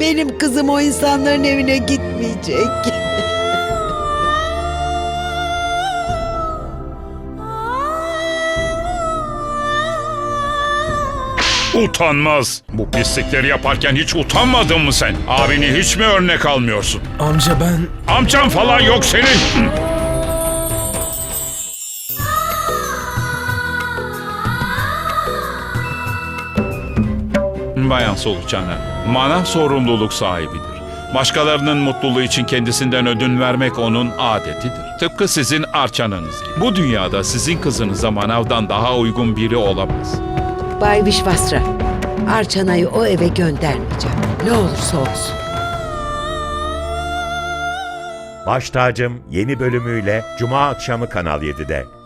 Benim kızım o insanların evine gitmeyecek. Utanmaz. Bu pislikleri yaparken hiç utanmadın mı sen? Abini hiç mi örnek almıyorsun? Amca ben... Amcan falan yok senin. Bayan Solucan'a, manav sorumluluk sahibidir. Başkalarının mutluluğu için kendisinden ödün vermek onun adetidir. Tıpkı sizin arçanınız gibi. Bu dünyada sizin kızınıza manavdan daha uygun biri olamaz. Bay Vişvasra, Arçana'yı o eve göndermeyeceğim. Ne olursa olsun. Baş Tacım yeni bölümüyle Cuma akşamı Kanal 7'de.